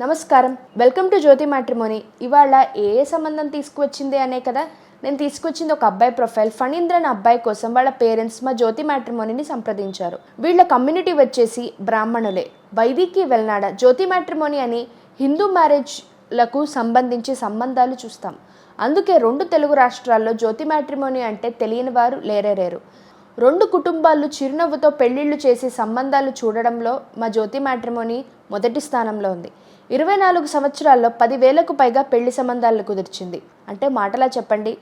నమస్కారం. Welcome to Jyothi matrimony. ఇవాళ ఏ ఏ సంబంధం తీసుకువచ్చింది అనే కదా? నేను తీసుకొచ్చింది ఒక అబ్బాయి ప్రొఫైల్. ఫణీంద్రన్ అబ్బాయి కోసం వాళ్ళ పేరెంట్స్ మా జ్యోతి మ్యాట్రిమోనిని సంప్రదించారు. వీళ్ళ కమ్యూనిటీ వచ్చేసి బ్రాహ్మణులే. వైదికి వెళ్ళనాడ జ్యోతి మ్యాట్రిమోని అని హిందూ మ్యారేజ్లకు సంబంధించి సంబంధాలు చూస్తాం. అందుకే రెండు తెలుగు రాష్ట్రాల్లో జ్యోతి మ్యాట్రిమోని అంటే తెలియని వారు లేరేరేరు. రెండు కుటుంబాలు చిరునవ్వుతో పెళ్ళిళ్ళు చేసే సంబంధాలు చూడడంలో మా జ్యోతి మ్యాట్రిమోని మొదటి స్థానంలో ఉంది. ఇరవై నాలుగు సంవత్సరాల్లో పదివేలకు పైగా పెళ్ళి సంబంధాలు కుదిర్చింది. అంటే మాటలా చెప్పండి.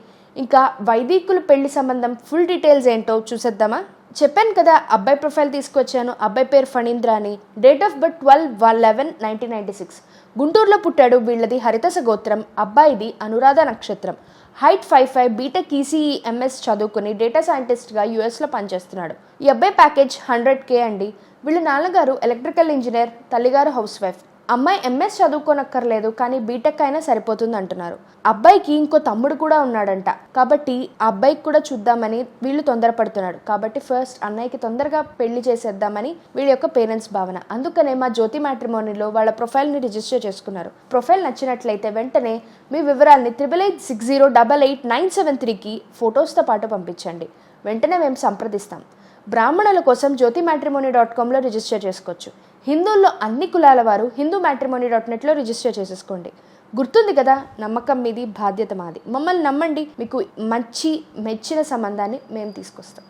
ఇంకా వైదికులు పెళ్ళి సంబంధం ఫుల్ డీటెయిల్స్ ఏంటో చూసేద్దామా? చెప్పాను కదా అబ్బాయి ప్రొఫైల్ తీసుకొచ్చాను అబ్బాయి పేరు ఫణీంద్ర అని. Date of birth twelve eleven nineteen ninety six గుంటూరులో పుట్టాడు వీళ్ళది హరితస గోత్రం అబ్బాయిది అనురాధ నక్షత్రం. Height five five B Tech ECE MS చదువుకుని డేటా సైంటిస్ట్గా యూఎస్లో పనిచేస్తున్నాడు. ఈ అబ్బాయి ప్యాకేజ్ హండ్రెడ్ కే అండి. వీళ్ళ నాన్నగారు ఎలక్ట్రికల్ ఇంజనీర్ తల్లిగారు హౌస్ వైఫ్ అమ్మాయి ఎంఎస్ చదువుకోనక్కర్లేదు కానీ బీటెక్ అయినా సరిపోతుంది అంటున్నారు అబ్బాయికి ఇంకో తమ్ముడు కూడా ఉన్నాడంట. కాబట్టి అబ్బాయికి కూడా చూద్దామని వీళ్ళు తొందరపడుతున్నాడు కాబట్టి ఫస్ట్ అన్నయ్యకి తొందరగా పెళ్ళి చేసేద్దామని వీళ్ళ యొక్క పేరెంట్స్ భావన. అందుకనే మా జ్యోతి మ్యాట్రిమోనీలో వాళ్ళ ప్రొఫైల్ని రిజిస్టర్ చేసుకున్నారు. ప్రొఫైల్ నచ్చినట్లయితే వెంటనే మీ వివరాల్ని triple eight six zero double eight nine seven త్రీకి ఫొటోస్తో పాటు పంపించండి. వెంటనే మేము సంప్రదిస్తాం. బ్రాహ్మణుల కోసం జ్యోతి మ్యాట్రిమోనీ డాట్ కామ్లో రిజిస్టర్ చేసుకోవచ్చు. హిందువుల్లో అన్ని కులాల వారు హిందూ మ్యాట్రిమోనీ డాట్ నెట్లో రిజిస్టర్ చేసేసుకోండి. గుర్తుంది కదా నమ్మకం మీది బాధ్యత మాది. మమ్మల్ని నమ్మండి మీకు మంచి మెచ్చిన సంబంధాన్ని మేము తీసుకొస్తాం.